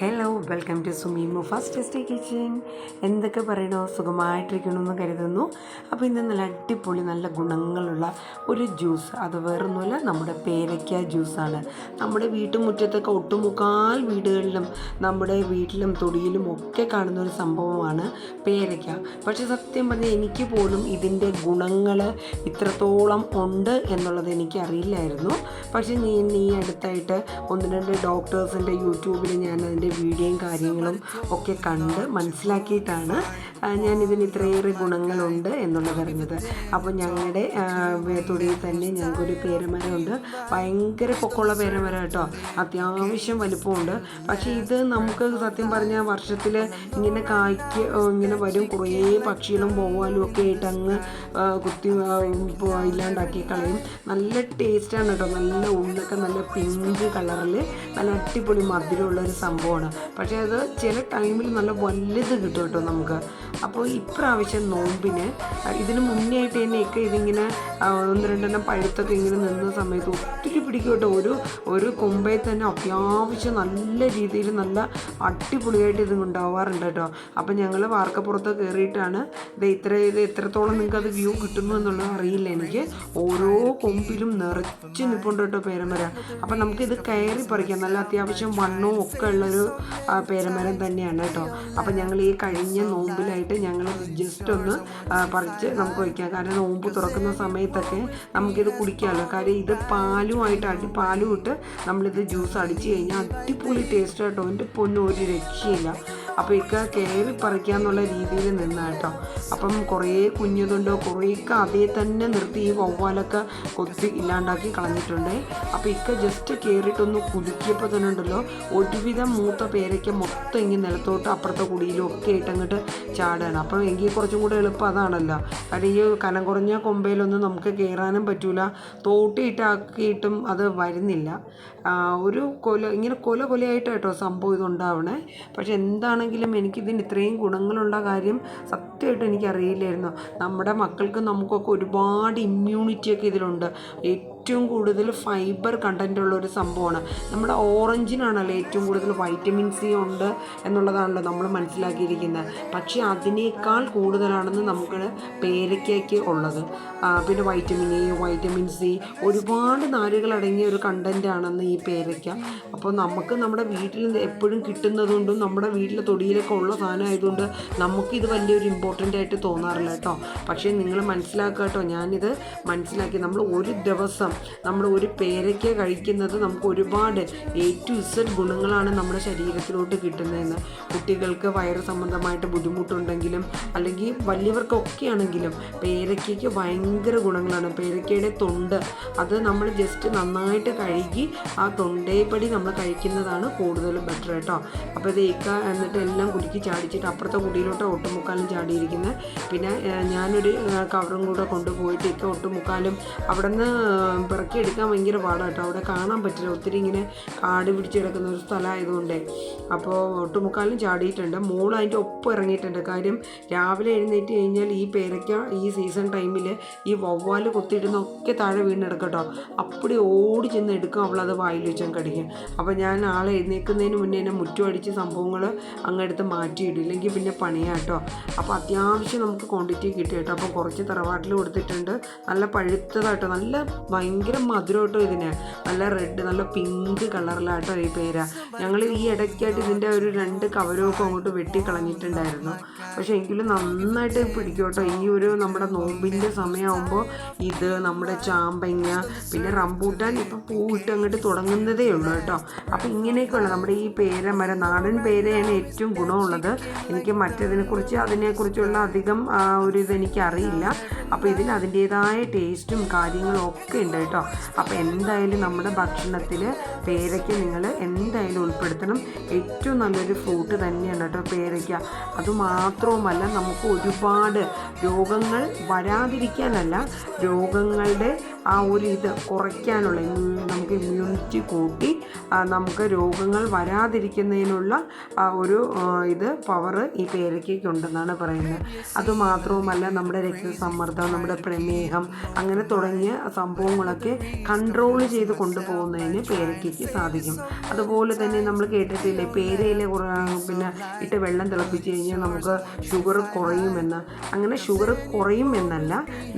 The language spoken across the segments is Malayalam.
Hello welcome to Sumi first tasty kitchen എന്തൊക്കെ പറയണോ? സുഖമായിട്ടിരിക്കണമെന്ന് കരുതുന്നു. അപ്പോൾ ഇന്ന് നല്ല അടിപൊളി നല്ല ഗുണങ്ങളുള്ള ഒരു ജ്യൂസ്. അത് വേറൊന്നുമല്ല നമ്മുടെ പേരയ്ക്ക ജ്യൂസാണ്. നമ്മുടെ വീട്ടുമുറ്റത്തൊക്കെ ഒട്ടുമുക്കാൽ വീടുകളിലും നമ്മുടെ വീട്ടിലും തൊടിയിലും ഒക്കെ കാണുന്ന ഒരു സംഭവമാണ് പേരയ്ക്ക. പക്ഷേ സത്യം പറഞ്ഞാൽ എനിക്ക് പോലും ഇതിന്റെ ഗുണങ്ങൾ ഇത്രത്തോളം ഉണ്ട് എന്നുള്ളത് എനിക്ക് അറിയില്ലായിരുന്നു പക്ഷേ നീ നീ അടുത്തായിട്ട് ഒന്ന് രണ്ട് ഡോക്ടേഴ്സിന്റെ യൂട്യൂബിൽ ഞാൻ അതിന്റെ വീഡിയോയും കാര്യങ്ങളും ഒക്കെ കണ്ട് മനസ്സിലാക്കിയിട്ടാണ് ഞാനിതിന് ഇത്രയേറെ ഗുണങ്ങളുണ്ട് എന്നുള്ളത് പറഞ്ഞത്. അപ്പോൾ ഞങ്ങളുടെ തൊടിയിൽ തന്നെ ഞങ്ങൾക്കൊരു പേരമരമുണ്ട്. ഭയങ്കര പൊക്കമുള്ള പേരമരം കേട്ടോ. അത്യാവശ്യം വലിപ്പമുണ്ട്. പക്ഷേ ഇത് നമുക്ക് സത്യം പറഞ്ഞാൽ വർഷത്തിൽ ഇങ്ങനെ കായ്ക്ക് ഇങ്ങനെ വരും. കുറേ പക്ഷികളും പോവാലും ഒക്കെ ആയിട്ട് അങ്ങ് കുത്തി ഇല്ലാണ്ടാക്കി കളയും. നല്ല ടേസ്റ്റാണ് കേട്ടോ. നല്ല ഉള്ളൊക്കെ നല്ല പിങ്ക് കളറിൽ നല്ല അടിപൊളി മധുരമുള്ള ഒരു സംഭവമാണ് പക്ഷേ അത് ചില ടൈമിൽ നല്ല വലുത് കിട്ടും കേട്ടോ നമുക്ക്. അപ്പോൾ ഇപ്രാവശ്യം നോമ്പിന് ഇതിന് മുന്നേ ആയിട്ട് തന്നെയൊക്കെ ഇതിങ്ങനെ ഒന്ന് രണ്ടെണ്ണം പഴുത്തൊക്കെ ഇങ്ങനെ നിന്ന സമയത്ത് ഒത്തിരി പിടിക്കട്ടെ. ഒരു ഒരു കൊമ്പയിൽ തന്നെ അത്യാവശ്യം നല്ല രീതിയിൽ നല്ല അടിപൊളിയായിട്ട് ഇത് ഉണ്ടാവാറുണ്ട് കേട്ടോ. അപ്പം ഞങ്ങൾ വാർക്കപ്പുറത്ത് കയറിയിട്ടാണ് ഇത് ഇത്ര ഇത് എത്രത്തോളം നിങ്ങൾക്ക് അത് വ്യൂ കിട്ടുന്നു എന്നുള്ളത് അറിയില്ല എനിക്ക്. ഓരോ കൊമ്പിലും നിറച്ച് നിൽപ്പുണ്ട് കേട്ടോ പേരമരം. അപ്പം നമുക്കിത് കയറി പറിക്കാം. നല്ല അത്യാവശ്യം വണ്ണവും ഒക്കെ ഉള്ളൊരു പേരമരം തന്നെയാണ് കേട്ടോ. അപ്പം ഞങ്ങൾ ഈ കഴിഞ്ഞ നോമ്പിലായിട്ട് ഞങ്ങൾ ജസ്റ്റ് ഒന്ന് പറിച്ച് നമുക്ക് വയ്ക്കാം കാരണം നോമ്പ് തുറക്കുന്ന സമയത്തൊക്കെ നമുക്കിത് കുടിക്കാമല്ലോ. കാര്യം ഇത് പാലുമായിട്ട് അടി പാലും ഇട്ട് നമ്മളിത് ജ്യൂസ് അടിച്ച് കഴിഞ്ഞാൽ അടിപൊളി ടേസ്റ്റ് കേട്ടോ എന്റെ പൊന്നും ഒരു രക്ഷയില്ല. അപ്പോൾ ഇക്ക കയറി പറിക്കുക എന്നുള്ള രീതിയിൽ നിന്ന കേട്ടോ. അപ്പം കുറേ കുഞ്ഞതുണ്ടോ കുറേയൊക്കെ അതേ തന്നെ നിർത്തി ഈ വവ്വാലൊക്കെ കൊത്തി ഇല്ലാണ്ടാക്കി കളഞ്ഞിട്ടുണ്ട്. അപ്പോൾ ഇക്ക ജസ്റ്റ് കയറിയിട്ടൊന്ന് കുലുക്കിയപ്പോൾ തന്നെ ഉണ്ടല്ലോ ഒരുവിധം മൂത്ത പേരയ്ക്ക് മൊത്തം ഇങ്ങനെ നിലത്തോട്ട് അപ്പുറത്തെ കുടിയിലും ഒക്കെ ആയിട്ട് അങ്ങോട്ട് ചാടാണ്. അപ്പം എങ്കിൽ കുറച്ചും കൂടെ എളുപ്പം അതാണല്ലോ. കാരണം ഈ കനം കുറഞ്ഞ കൊമ്പയിലൊന്നും നമുക്ക് കയറാനും പറ്റൂല. തോട്ടിയിട്ടാക്കിയിട്ടും അത് വരുന്നില്ല. ഒരു കൊല ഇങ്ങനെ കൊല കൊലയായിട്ട് കേട്ടോ സംഭവം ഇതുണ്ടാവണേ. പക്ഷെ എന്താണെങ്കിലും എനിക്കിതിന് ഇത്രയും ഗുണങ്ങളുള്ള കാര്യം സത്യമായിട്ട് എനിക്കറിയില്ലായിരുന്നു. നമ്മുടെ മക്കൾക്ക് നമുക്കൊക്കെ ഒരുപാട് ഇമ്മ്യൂണിറ്റിയൊക്കെ ഇതിലുണ്ട്. ഏറ്റവും കൂടുതൽ ഫൈബർ കണ്ടന്റ് ഉള്ള ഒരു സംഭവമാണ്. നമ്മുടെ ഓറഞ്ചിനാണല്ലോ ഏറ്റവും കൂടുതൽ വൈറ്റമിൻ സി ഉണ്ട് എന്നുള്ളതാണല്ലോ നമ്മൾ മനസ്സിലാക്കിയിരിക്കുന്നത്. പക്ഷേ അതിനേക്കാൾ കൂടുതലാണെന്ന് നമുക്ക് പേരയ്ക്കയ്ക്ക് ഉള്ളത്. പിന്നെ വൈറ്റമിൻ എ വൈറ്റമിൻ സി ഒരുപാട് നാരുകൾ അടങ്ങിയ ഒരു കണ്ടന്റാണെന്ന് ഈ പേരയ്ക്ക. അപ്പോൾ നമുക്ക് നമ്മുടെ വീട്ടിൽ എപ്പോഴും കിട്ടുന്നതുകൊണ്ടും നമ്മുടെ വീട്ടിലെ തൊടിയിലൊക്കെ ഉള്ള സാധനം ആയതുകൊണ്ട് നമുക്കിത് വലിയൊരു ഇമ്പോർട്ടന്റ് ആയിട്ട് തോന്നാറില്ല കേട്ടോ. പക്ഷേ നിങ്ങൾ മനസ്സിലാക്കുക കേട്ടോ ഞാനിത് മനസ്സിലാക്കി. നമ്മൾ ഒരു ദിവസം നമ്മൾ ഒരു പേരയ്ക്ക കഴിക്കുന്നത് നമുക്ക് ഒരുപാട് എ ടു ഇസഡ് ഗുണങ്ങളാണ് നമ്മുടെ ശരീരത്തിലോട്ട് കിട്ടുന്നതെന്ന്. കുട്ടികൾക്ക് വയറ് സംബന്ധമായിട്ട് ബുദ്ധിമുട്ടുണ്ടെങ്കിലും അല്ലെങ്കിൽ വലിയവർക്കൊക്കെ ആണെങ്കിലും പേരയ്ക്കയ്ക്ക് ഭയങ്കര ഗുണങ്ങളാണ്. പേരയ്ക്കയുടെ തൊണ്ട് അത് നമ്മൾ ജസ്റ്റ് നന്നായിട്ട് കഴുകി ആ തൊണ്ടേപ്പടി നമ്മൾ കഴിക്കുന്നതാണ് കൂടുതൽ ബെറ്റർ കേട്ടോ. അപ്പോൾ ഇത് ഏക്ക എന്നിട്ട് എല്ലാം കുടുക്കി ചാടിച്ചിട്ട് അപ്പുറത്തെ കുടിയിലോട്ട് ഒട്ടുമുക്കാലും ചാടിയിരിക്കുന്നത് പിന്നെ ഞാനൊരു കവറും കൂടെ കൊണ്ടുപോയിട്ട് ഇക്ക ഒട്ടുമുക്കാലും അവിടെ നിന്ന് പിറക്കിയെടുക്കാൻ ഭയങ്കര പാടാണ് കേട്ടോ അവിടെ കാണാൻ പറ്റില്ല. ഒത്തിരി ഇങ്ങനെ കാട് പിടിച്ച് കിടക്കുന്ന ഒരു സ്ഥലമായതുകൊണ്ടേ. അപ്പോൾ ഒട്ടുമുക്കാലും ചാടിയിട്ടുണ്ട്. മോൾ അതിന്റെ ഒപ്പം ഇറങ്ങിയിട്ടുണ്ട്. കാര്യം രാവിലെ എഴുന്നേറ്റ് കഴിഞ്ഞാൽ ഈ പേരയ്ക്ക ഈ സീസൺ ടൈമിൽ ഈ വവ്വാൽ കൊത്തിയിടുന്ന ഒക്കെ താഴെ വീണെടുക്കട്ടോ അപ്പടി ഓടി ചെന്ന് എടുക്കും അവളത് വായിൽ വെച്ചാൽ കടിക്കും അപ്പോൾ ഞാൻ ആളെ എഴുന്നേൽക്കുന്നതിന് മുന്നേ തന്നെ മുറ്റം അടിച്ച് സംഭവങ്ങൾ അങ്ങെടുത്ത് മാറ്റിയിടും. ഇല്ലെങ്കിൽ പിന്നെ പണിയാട്ടോ അപ്പോൾ അത്യാവശ്യം നമുക്ക് ക്വാണ്ടിറ്റി കിട്ടി കേട്ടോ അപ്പോൾ കുറച്ച് തറവാട്ടിൽ കൊടുത്തിട്ടുണ്ട്. നല്ല പഴുത്തതാട്ടോ നല്ല ഭയങ്കര മധുരം കേട്ടോ ഇതിന്. നല്ല റെഡ് നല്ല പിങ്ക് കളറിലാട്ടോ ഈ പേര. ഞങ്ങൾ ഈ ഇടയ്ക്കായിട്ട് ഇതിന്റെ ഒരു രണ്ട് കവരമൊക്കെ അങ്ങോട്ട് വെട്ടി കളഞ്ഞിട്ടുണ്ടായിരുന്നു. പക്ഷെ എങ്കിലും നന്നായിട്ട് പിടിക്കും ഈ ഒരു നമ്മുടെ നോമ്പിന്റെ സമയമാകുമ്പോൾ ഇത് നമ്മുടെ ചാമ്പങ്ങ പിന്നെ റംബൂട്ടാൻ ഇപ്പം പൂവിട്ട് അങ്ങോട്ട് തുടങ്ങുന്നതേ ഉള്ളൂ കേട്ടോ. അപ്പോൾ ഇങ്ങനെയൊക്കെയുള്ള നമ്മുടെ ഈ പേരമരം നാടൻ പേരയാണ് ഏറ്റവും ഗുണമുള്ളത്. എനിക്ക് മറ്റതിനെക്കുറിച്ച് അതിനെക്കുറിച്ചുള്ള അധികം ഒരു ഇതെനിക്കറിയില്ല അപ്പോൾ ഇതിന് അതിന്റേതായ ടേസ്റ്റും കാര്യങ്ങളും ഒക്കെ ഉണ്ട്. കേട്ടോ. അപ്പോൾ എന്തായാലും നമ്മുടെ ഭക്ഷണത്തിൽ പേരയ്ക്ക നിങ്ങൾ എന്തായാലും ഉൾപ്പെടുത്തണം. ഏറ്റവും നല്ലൊരു ഫ്രൂട്ട് തന്നെയാണ് കേട്ടോ പേരയ്ക്ക. അതുമാത്രവുമല്ല നമുക്ക് ഒരുപാട് രോഗങ്ങൾ വരാതിരിക്കാനല്ല രോഗങ്ങളുടെ ആ ഒരു ഇത് കുറയ്ക്കാനുള്ള നമുക്ക് ഇമ്മ്യൂണിറ്റി കൂട്ടി നമുക്ക് രോഗങ്ങൾ വരാതിരിക്കുന്നതിനുള്ള ഒരു ഇത് പവർ ഈ പേരയ്ക്കുണ്ടെന്നാണ് പറയുന്നത്. അതുമാത്രവുമല്ല നമ്മുടെ രക്തസമ്മർദ്ദം നമ്മുടെ പ്രമേഹം അങ്ങനെ തുടങ്ങിയ സംഭവങ്ങൾ സംഭവങ്ങളൊക്കെ കൺട്രോൾ ചെയ്ത് കൊണ്ടുപോകുന്നതിന് പേരയ്ക്കയ്ക്ക് സാധിക്കും. അതുപോലെ തന്നെ നമ്മൾ കേട്ടിട്ടില്ലേ പേരയില പിന്നെ ഇട്ട് വെള്ളം തിളപ്പിച്ച് കഴിഞ്ഞാൽ നമുക്ക് ഷുഗർ കുറയുമെന്ന്. അങ്ങനെ ഷുഗർ കുറയും എന്നല്ല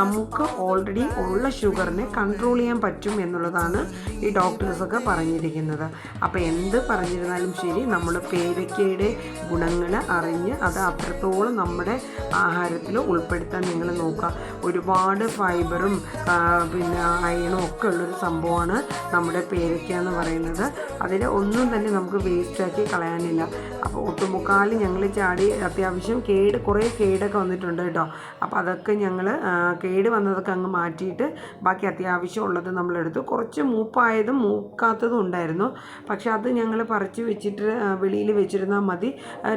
നമുക്ക് ഓൾറെഡി ഉള്ള ഷുഗറിനെ കൺട്രോൾ ചെയ്യാൻ പറ്റും എന്നുള്ളതാണ് ഈ ഡോക്ടേഴ്സൊക്കെ പറഞ്ഞിരിക്കുന്നത്. അപ്പോൾ എന്ത് പറഞ്ഞിരുന്നാലും ശരി നമ്മൾ പേരയ്ക്കയുടെ ഗുണങ്ങൾ അറിഞ്ഞ് അത് അത്രത്തോളം നമ്മുടെ ആഹാരത്തിൽ ഉൾപ്പെടുത്താൻ നിങ്ങൾ നോക്കുക. ഒരുപാട് ഫൈബറും പിന്നെ അയണും ഒക്കെ ഉള്ളൊരു സംഭവമാണ് നമ്മുടെ പേരയ്ക്ക എന്ന് പറയുന്നത്. അതിൽ ഒന്നും തന്നെ നമുക്ക് വേസ്റ്റാക്കി കളയാനില്ല. അപ്പോൾ ഒട്ടുമുക്കാലും ഞങ്ങൾ ചാടി അത്യാവശ്യം കേട് കുറേ കേടൊക്കെ വന്നിട്ടുണ്ട് കേട്ടോ. അപ്പോൾ അതൊക്കെ ഞങ്ങൾ കേട് വന്നതൊക്കെ അങ്ങ് മാറ്റിയിട്ട് ബാക്കി അത്യാവശ്യം ഉള്ളത് നമ്മളെടുത്തു കുറച്ച് മൂപ്പായതും മൂക്കാത്തതും ഉണ്ടായിരുന്നു. പക്ഷെ അത് ഞങ്ങൾ പറിച്ച് വെച്ചിട്ട് വെളിയിൽ വെച്ചിരുന്നാൽ മതി.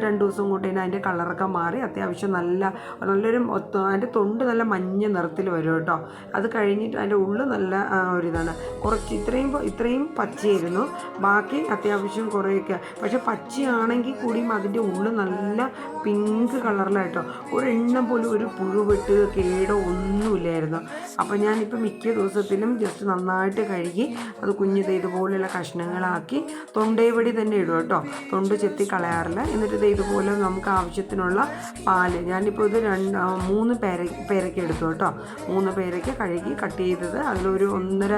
രണ്ട് ദിവസം കൂട്ടി അതിന്റെ കളറൊക്കെ മാറി അത്യാവശ്യം നല്ല നല്ലൊരു അതിന്റെ തൊണ്ട് നല്ല മഞ്ഞ നിറത്തിൽ വരും കേട്ടോ. അത് കഴിഞ്ഞിട്ട് അതിന്റെ ഉള്ളു നല്ല ഒരു ഒരിതാണ്. കുറച്ച് ഇത്രയും ഇത്രയും പച്ചയായിരുന്നു. ബാക്കി അത്യാവശ്യം കുറേയൊക്കെ. പക്ഷെ പച്ചയാണെങ്കിൽ കൂടിയും അതിന്റെ ഉള്ളിൽ നല്ല പിങ്ക് കളറിലായിട്ടോ ഒരെണ്ണം പോലും ഒരു പുഴുവിട്ട് കേടോ ഒന്നുമില്ലായിരുന്നു. അപ്പോൾ ഞാനിപ്പോൾ മിക്ക ദിവസത്തിലും ജസ്റ്റ് നന്നായിട്ട് കഴുകി അത് കുഞ്ഞിത് ഇതുപോലെയുള്ള കഷ്ണങ്ങളാക്കി തൊണ്ടേവടി തന്നെ ഇടും കേട്ടോ. തൊണ്ട് ചെത്തി കളയാറില്ല. എന്നിട്ട് ഇത് ഇതുപോലെ നമുക്ക് ആവശ്യത്തിനുള്ള പാൽ ഞാനിപ്പോൾ ഇത് രണ്ട് മൂന്ന് പേര പേരയ്ക്ക് എടുത്തു കേട്ടോ. മൂന്ന് പേരയ്ക്ക് കഴുകി കട്ട് ചെയ്തത്. അതിലൊരു ഒന്നര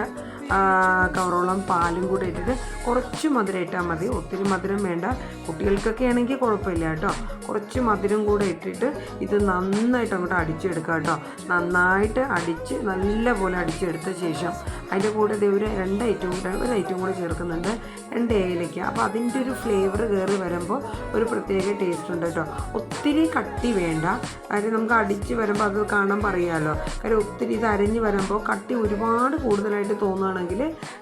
കവറോളം പാലും കൂടെ ഇട്ടിട്ട് കുറച്ച് മധുരം ഇട്ടാൽ മതി. ഒത്തിരി മധുരം വേണ്ട. കുട്ടികൾക്കൊക്കെ ആണെങ്കിൽ കുഴപ്പമില്ല കേട്ടോ. കുറച്ച് മധുരം കൂടെ ഇട്ടിട്ട് ഇത് നന്നായിട്ട് അങ്ങോട്ട് അടിച്ചെടുക്കുക കേട്ടോ. നന്നായിട്ട് അടിച്ച് നല്ല പോലെ അടിച്ചെടുത്ത ശേഷം അതിന്റെ കൂടെ ഒരു രണ്ട് ഐറ്റം കൂടെ ഒരു ഐറ്റം കൂടെ ചേർക്കുന്നുണ്ട്. രണ്ട് ഏലയ്ക്ക അപ്പോൾ അതിന്റെ ഒരു ഫ്ലേവർ കയറി വരുമ്പോൾ ഒരു പ്രത്യേക ടേസ്റ്റ് ഉണ്ട് കേട്ടോ. ഒത്തിരി കട്ടി വേണ്ട. കാര്യം നമുക്ക് അടിച്ച് വരുമ്പോൾ അത് കാണാൻ പറയാമല്ലോ കാര്യം ഒത്തിരി ഇത് അരഞ്ഞ് വരുമ്പോൾ കട്ടി ഒരുപാട് കൂടുതലായിട്ട് തോന്നുകയാണെങ്കിൽ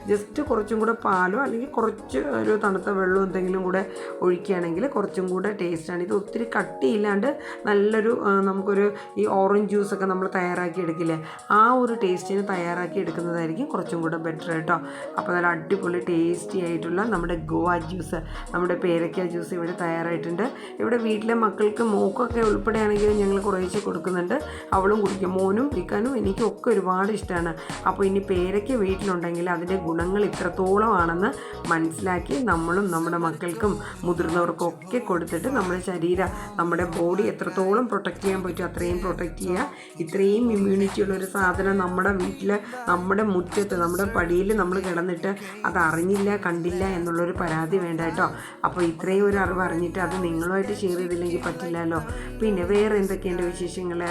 ജസ്റ്റ് കുറച്ചും കൂടെ പാലോ അല്ലെങ്കിൽ കുറച്ച് ഒരു തണുത്ത വെള്ളം എന്തെങ്കിലും കൂടെ ഒഴിക്കുകയാണെങ്കിൽ കുറച്ചും കൂടെ ടേസ്റ്റാണ് ഇത് ഒത്തിരി കട്ടിയില്ലാണ്ട് നല്ലൊരു നമുക്കൊരു ഈ ഓറഞ്ച് ജ്യൂസൊക്കെ നമ്മൾ തയ്യാറാക്കി എടുക്കില്ലേ? ആ ഒരു ടേസ്റ്റിന് തയ്യാറാക്കി എടുക്കുന്നതായിരിക്കും കുറച്ചും കൂടെ ബെറ്റർ കേട്ടോ. അപ്പോൾ നല്ല അടിപൊളി ടേസ്റ്റി ആയിട്ടുള്ള നമ്മുടെ ഗോവ ജ്യൂസ് നമ്മുടെ പേരക്ക ജ്യൂസ് ഇവിടെ തയ്യാറായിട്ടുണ്ട്. ഇവിടെ വീട്ടിലെ മക്കൾക്ക് മൂക്കൊക്കെ ഉൾപ്പെടെയാണെങ്കിൽ ഞങ്ങൾ കുറേശ്ശെ കൊടുക്കുന്നുണ്ട്. അവളും കുടിക്കും. മോനും ഇക്കാനും എനിക്കും ഒക്കെ ഒരുപാട് ഇഷ്ടമാണ്. അപ്പോൾ ഇനി പേരയ്ക്ക വീട്ടിലുണ്ടെങ്കിൽ അതിന്റെ ഗുണങ്ങൾ ഇത്രത്തോളമാണെന്ന് മനസ്സിലാക്കി നമ്മളും നമ്മുടെ മക്കൾക്കും മുതിർന്നവർക്കും ഒക്കെ കൊടുത്തിട്ട് നമ്മുടെ ശരീരം നമ്മുടെ ബോഡി എത്രത്തോളം പ്രൊട്ടക്റ്റ് ചെയ്യാൻ പറ്റും അത്രയും പ്രൊട്ടക്റ്റ് ചെയ്യുക. ഇത്രയും ഇമ്മ്യൂണിറ്റി ഉള്ള ഒരു സാധനം നമ്മുടെ വീട്ടിൽ നമ്മുടെ മുറ്റത്ത് നമ്മുടെ പടിയിൽ നമ്മൾ കിടന്നിട്ട് അത് അറിഞ്ഞില്ല കണ്ടില്ല എന്നുള്ളൊരു പരാതി വേണ്ട കേട്ടോ. അപ്പോൾ ഇത്രയും ഒരു അറിവ് അറിഞ്ഞിട്ട് അത് നിങ്ങളുമായിട്ട് ഷെയർ ചെയ്തില്ലെങ്കിൽ പറ്റില്ലല്ലോ. പിന്നെ വേറെ എന്തൊക്കെയുണ്ട് വിശേഷങ്ങൾ?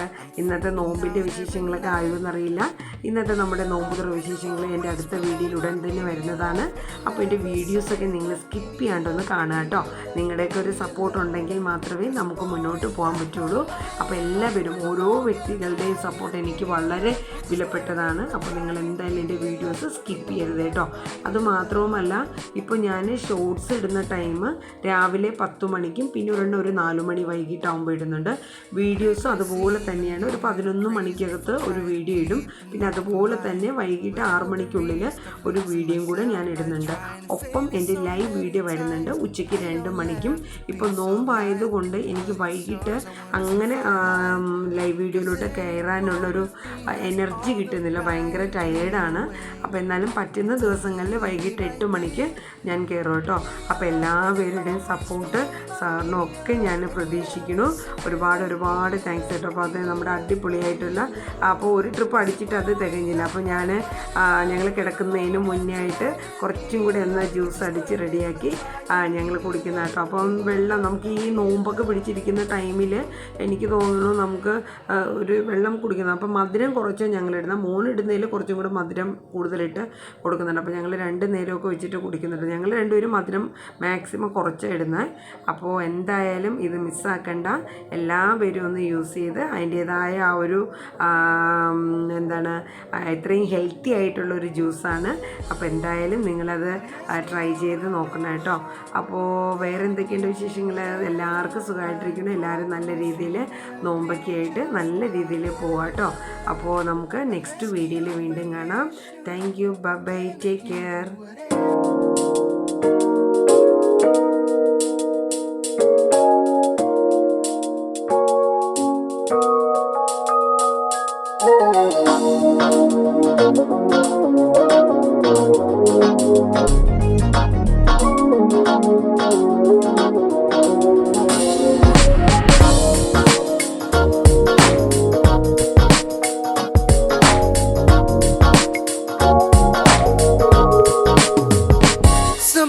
ഇന്നത്തെ നോമ്പിന്റെ വിശേഷങ്ങളൊക്കെ ആയോ എന്നറിയില്ല. ഇന്നത്തെ നമ്മുടെ നോമ്പുതുറ വിശേഷങ്ങൾ എന്റെ അടുത്ത വീഡിയോയിൽ ഉടൻ തന്നെ വരുന്നതാണ്. അപ്പോൾ എന്റെ വീഡിയോസൊക്കെ നിങ്ങൾ സ്കിപ്പ് ചെയ്യാണ്ടൊന്ന് കാണുക കേട്ടോ. നിങ്ങളുടെയൊക്കെ ഒരു സപ്പോർട്ട് ഉണ്ടെങ്കിൽ മാത്രമേ നമുക്ക് മുന്നോട്ട് പോകാൻ പറ്റുള്ളൂ. അപ്പോൾ എല്ലാവരും ഓരോ വ്യക്തികളുടെയും സപ്പോർട്ട് എനിക്ക് വളരെ വിലപ്പെട്ടതാണ് അപ്പോൾ നിങ്ങൾ എന്തായാലും എന്റെ വീഡിയോസ് സ്കിപ്പ് ചെയ്യരുത് കേട്ടോ. അതുമാത്രവുമല്ല ഇപ്പോൾ ഞാൻ ഷോർട്സ് ഇടുന്ന ടൈം രാവിലെ പത്ത് മണിക്കും പിന്നെ ഒരെണ്ണം ഒരു നാല് മണി വൈകിട്ടാകുമ്പോൾ ഇടുന്നുണ്ട്. വീഡിയോസും അതുപോലെ തന്നെയാണ് ഒരു പതിനൊന്ന് മണിക്കകത്ത് ഒരു വീഡിയോ ഇടും. പിന്നെ അതുപോലെ തന്നെ വൈകിട്ട് ആറ് മണിക്കുള്ളിൽ ഒരു വീഡിയോയും കൂടെ ഞാൻ ഇടുന്നുണ്ട്. ഒപ്പം എന്റെ ലൈവ് വീഡിയോ വരുന്നുണ്ട് ഉച്ചയ്ക്ക് രണ്ട് മണിക്കും. ഇപ്പോൾ നോമ്പായതുകൊണ്ട് എനിക്ക് വൈകിട്ട് അങ്ങനെ ലൈവ് വീഡിയോയിലോട്ട് കയറാനുള്ളൊരു എനർജി കിട്ടുന്നില്ല. ഭയങ്കര ടയേർഡാണ് അപ്പോൾ എന്നാലും പറ്റുന്ന ദിവസങ്ങളിൽ വൈകിട്ട് എട്ട് മണിക്ക് ഞാൻ കയറും കേട്ടോ. അപ്പോൾ എല്ലാവരുടെയും സപ്പോർട്ട് സാറിനും ഒക്കെ ഞാൻ പ്രതീക്ഷിക്കുന്നു. ഒരുപാട് ഒരുപാട് താങ്ക്സ് കേട്ടോ. അപ്പോൾ അത് നമ്മുടെ അടിപൊളിയായിട്ടുള്ള അപ്പോൾ ഒരു ട്രിപ്പ് അടിച്ചിട്ട് അത് തികഞ്ഞില്ല. അപ്പോൾ ഞാൻ ഞങ്ങൾ കിടക്കുന്നതിന് മുന്നേ ആയിട്ട് കുറച്ചും കൂടി ഒന്ന് ജ്യൂസ് അടിച്ച് റെഡിയാക്കി ഞങ്ങൾ കുടിക്കുന്ന കേട്ടോ. അപ്പം വെള്ളം നമുക്ക് ഈ നോമ്പൊക്കെ പിടിച്ചിരിക്കുന്ന ടൈമിൽ എനിക്ക് തോന്നുന്നു നമുക്ക് ഒരു വെള്ളം കുടിക്കുന്നത് അപ്പം മധുരം കുറച്ച് ഞങ്ങൾ ഇടുന്ന മോനിടുന്നതിൽ കുറച്ചും കൂടി മധുരം കൂടുതലിട്ട് കൊടുക്കുന്നുണ്ട്. അപ്പോൾ ഞങ്ങൾ രണ്ട് നേരമൊക്കെ വെച്ചിട്ട് കുടിക്കുന്നുണ്ട്. ഞങ്ങൾ രണ്ടുപേരും മധുരം മാക്സിമം കുറച്ച് ഇടുന്നത് അപ്പോൾ എന്തായാലും ഇത് മിസ്സാക്കണ്ട. എല്ലാവരും ഒന്ന് യൂസ് ചെയ്ത് അതിന്റേതായ ആ ഒരു എന്താണ് ഇത്രയും ഹെൽത്തി ആയിട്ടുള്ള ഒരു ജ്യൂസാണ്. അപ്പോൾ എന്തായാലും നിങ്ങളത് ട്രൈ ചെയ്ത് നോക്കണം കേട്ടോ. അപ്പോൾ വേറെ എന്തൊക്കെയുണ്ട് വിശേഷങ്ങൾ? എല്ലാവർക്കും സുഖമായിട്ടിരിക്കണം എല്ലാവരും നല്ല രീതിയിൽ നോമ്പൊക്കെ ആയിട്ട് നല്ല രീതിയിൽ പോവാം കേട്ടോ. അപ്പോൾ നമുക്ക് നെക്സ്റ്റ് വീഡിയോയിൽ വീണ്ടും കാണാം. Thank you bye take care Thank you.